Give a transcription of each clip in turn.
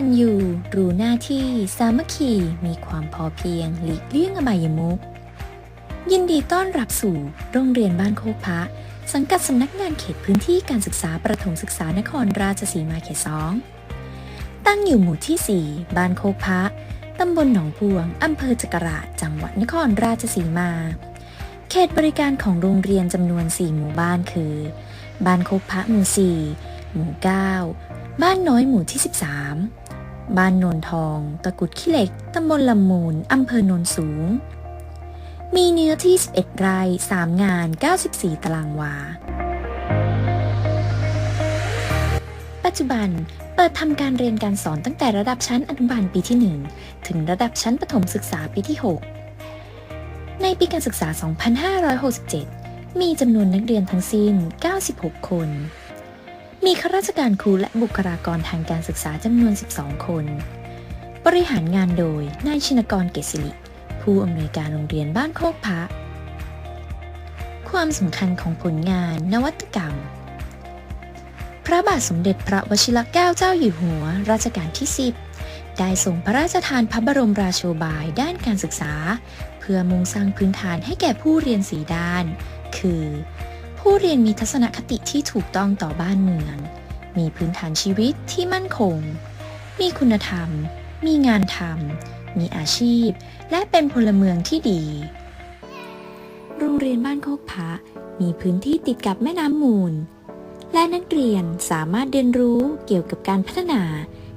สัตย์กตัญญูรู้หน้าที่สามัคคีมีความพอเพียง หลีกเลี่ยงอบายมุขยินดีต้อนรับสู่โรงเรียนบ้านโคกพระสังกัดสำนักงานเขตพื้นที่การศึกษาประถมศึกษานครราชสีมาเขตสองตั้งอยู่หมู่ที่ 4 บ้านโคกพระตำบลหนองพวง อำเภอจักราชจังหวัดนครราชสีมา เขตบริการของโรงเรียนจำนวน 4 หมู่บ้านคือ บ้านโคกพระหมู่ 4 หมู่ 9 บ้านน้อยหมู่ที่ 13 บ้านโนนทอง ตะกุดขี้เหล็ก ตำบลลำมูล อำเภอโนนสูง มีเนื้อที่ 11 ไร่ 3 งาน 94 ตารางวา ปัจจุบันเปิดทำการเรียนการสอนตั้งแต่ระดับชั้นอนุบาลปีที่ 1 ถึงระดับชั้นประถมศึกษาปีที่ 6 ในปีการศึกษา 2567 มีจำนวนนักเรียนทั้งสิ้น 96 คน มีข้าราชการครูและบุคลากรทางการศึกษาจำนวน 12 คน บริหารงานโดย นายชินกรเกษสิริ ผู้อำนวยการโรงเรียนบ้านโคกพระความสำคัญของผลงานนวัตกรรม พระบาทสมเด็จพระวชิรเกล้าเจ้าอยู่หัว รัชกาลที่ 10 ได้ทรงพระราชทานพระบรมราโชบายด้านการศึกษา เพื่อมุ่งสร้างพื้นฐานให้แก่ผู้เรียนสีด้าน คือ ผู้เรียนมีทัศนคติที่ถูกต้องต่อบ้านเมือง มีพื้นฐานชีวิตที่มั่นคง มีคุณธรรม มีงานทำ มีอาชีพ และเป็นพลเมืองที่ดี โรงเรียนบ้านโคกพระมีพื้นที่ติดกับแม่น้ำมูล และนักเรียนสามารถเรียนรู้เกี่ยวกับการพัฒนา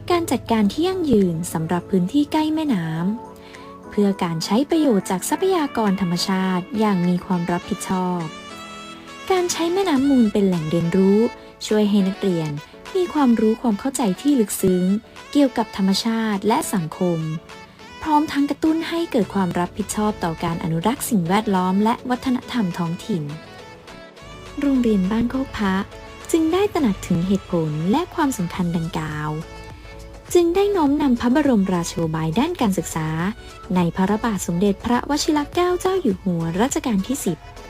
การจัดการที่ยั่งยืนสำหรับพื้นที่ใกล้แม่น้ำเพื่อการใช้ประโยชน์จากทรัพยากรธรรมชาติอย่างมีความรับผิดชอบ การใช้แม่น้ำมูลเป็นแหล่งเรียนรู้ ช่วยให้นักเรียนมีความรู้ความเข้าใจที่ลึกซึ้ง เกี่ยวกับธรรมชาติและสังคม พร้อมทั้งกระตุ้นให้เกิดความรับผิดชอบต่อการอนุรักษ์สิ่งแวดล้อมและวัฒนธรรมท้องถิ่น โรงเรียนบ้านโคกพระจึงได้ตระหนักถึงเหตุผลและความสำคัญดังกล่าว จึงได้น้อมนำพระบรมราโชบายด้านการศึกษา ในพระบาทสมเด็จพระวชิรเกล้าเจ้าอยู่หัวรัชกาลที่ 10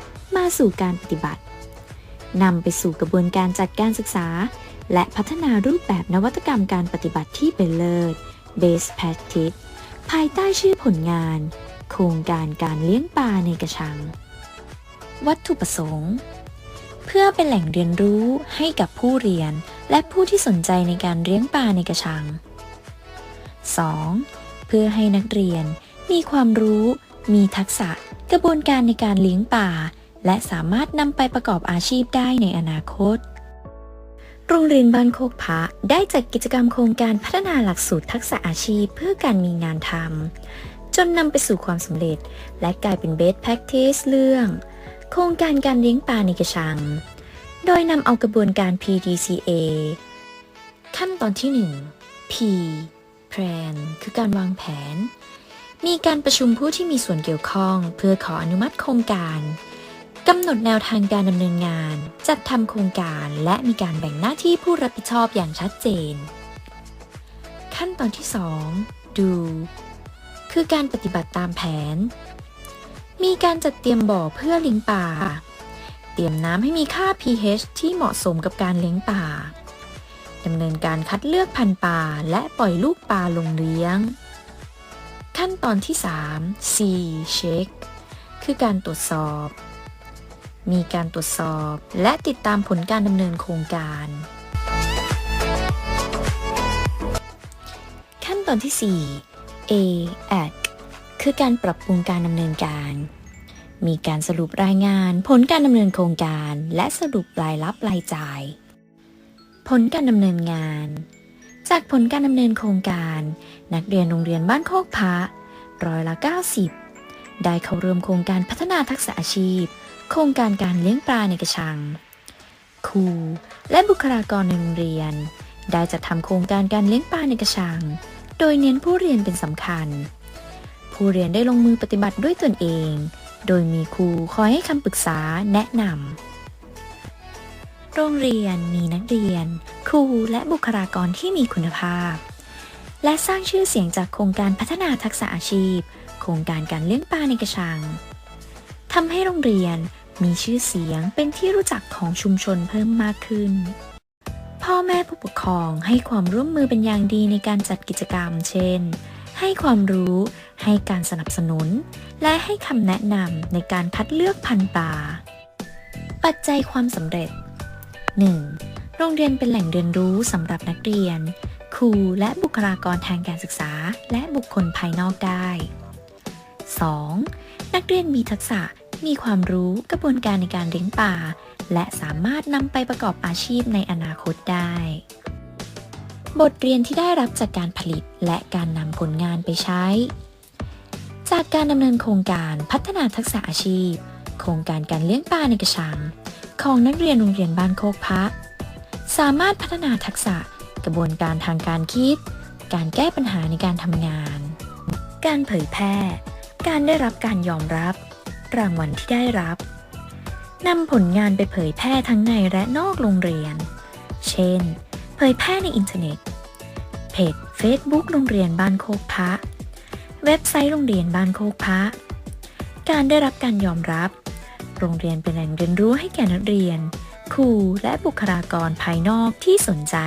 มาสู่การปฏิบัตินำไปสู่กระบวนการจัดการศึกษา และพัฒนารูปแบบนวัตกรรมการปฏิบัติที่เป็นเลิศ Best Practice ภายใต้ชื่อผลงาน โครงการการเลี้ยงปลาในกระชัง วัตถุประสงค์ เพื่อเป็นแหล่งเรียนรู้ให้กับผู้เรียน และผู้ที่สนใจในการเลี้ยงปลาในกระชัง 2. เพื่อให้นักเรียนมีความรู้ มีทักษะ กระบวนการในการเลี้ยงปลา และสามารถนำไปประกอบอาชีพได้ในอนาคต โรงเรียนบ้านโคกพระได้จัดกิจกรรมโครงการพัฒนาหลักสูตรทักษะอาชีพเพื่อการมีงานทำจนนำไปสู่ความสำเร็จ และกลายเป็น Best Practice เรื่อง โครงการการเลี้ยงปลาในกระชัง โดยนำเอากระบวนการ PDCA ขั้นตอนที่ 1 P Plan คือการวางแผน มีการประชุมผู้ที่มีส่วนเกี่ยวข้อง เพื่อขออนุมัติโครงการ กำหนดแนวทางการดำเนินงาน จัดทำโครงการและมีการแบ่งหน้าที่ผู้รับผิดชอบอย่างชัดเจน ขั้นตอนที่ 2 ดู คือการปฏิบัติตามแผน มีการจัดเตรียมบ่อเพื่อเลี้ยงปลาเตรียมน้ำให้มีค่า pH ที่เหมาะสมกับการเลี้ยงปลาดำเนินการคัดเลือกพันธุ์ปลาและปล่อยลูกปลาลงเลี้ยง ขั้นตอนที่ 3 C check คือการตรวจสอบ มีการตรวจสอบ และติดตามผลการดำเนินโครงการ ขั้นตอนที่ 4 A Act คือการปรับปรุงการดำเนินการ มีการสรุปรายงาน ผลการดำเนินโครงการ และสรุปรายรับรายจ่าย ผลการดำเนินงาน จากผลการดำเนินโครงการ นักเรียนโรงเรียนบ้านโคกพระร้อยละ 90 ได้เข้าร่วมโครงการพัฒนาทักษะอาชีพ โครงการการเลี้ยงปลาในกระชัง ครู และบุคลากรในโรงเรียน ได้จัดทำโครงการการเลี้ยงปลาในกระชัง โดยเน้นผู้เรียนเป็นสำคัญ ผู้เรียนได้ลงมือปฏิบัติด้วยตนเอง โดยมีครูคอยให้คำปรึกษาแนะนำ โรงเรียนมีนักเรียน ครูและบุคลากรที่มีคุณภาพ และสร้างชื่อเสียงจากโครงการพัฒนาทักษะอาชีพ โครงการการเลี้ยงปลาในกระชังทำให้โรงเรียน มีชื่อเสียงเป็นที่รู้จักของชุมชนเพิ่มมากขึ้น พ่อแม่ผู้ปกครองให้ความร่วมมือเป็นอย่างดีในการจัดกิจกรรม เช่น ให้ความรู้ ให้การสนับสนุน และให้คำแนะนำในการคัดเลือกพันธุ์ป่าปัจจัยความสำเร็จ 1. โรงเรียนเป็นแหล่งเรียนรู้สำหรับนักเรียน ครูและบุคลากรทางการศึกษา และบุคคลภายนอกได้ 2. นักเรียนมีทักษะ มีความรู้กระบวนการในการเลี้ยงป่า และสามารถนำไปประกอบอาชีพในอนาคตได้ บทเรียนที่ได้รับจากการผลิตและการนำผลงานไปใช้ จากการดำเนินโครงการพัฒนาทักษะอาชีพ โครงการการเลี้ยงปลาในกระชัง ของนักเรียนโรงเรียนบ้านโคกพระสามารถพัฒนาทักษะกระบวนการทางการคิด การแก้ปัญหาในการทำงาน การเผยแพร่ การได้รับการยอมรับ รางวัลที่ได้รับนำผลงานไปเผยแพร่ทั้งในและนอกโรงเรียน เช่น เผยแพร่ในอินเทอร์เน็ต เพจ Facebook โรงเรียนบ้านโคกพระ เว็บไซต์โรงเรียนบ้านโคกพระ การได้รับการยอมรับ โรงเรียนเป็นแหล่งเรียนรู้ให้แก่นักเรียน ครูและบุคลากรภายนอกที่สนใจ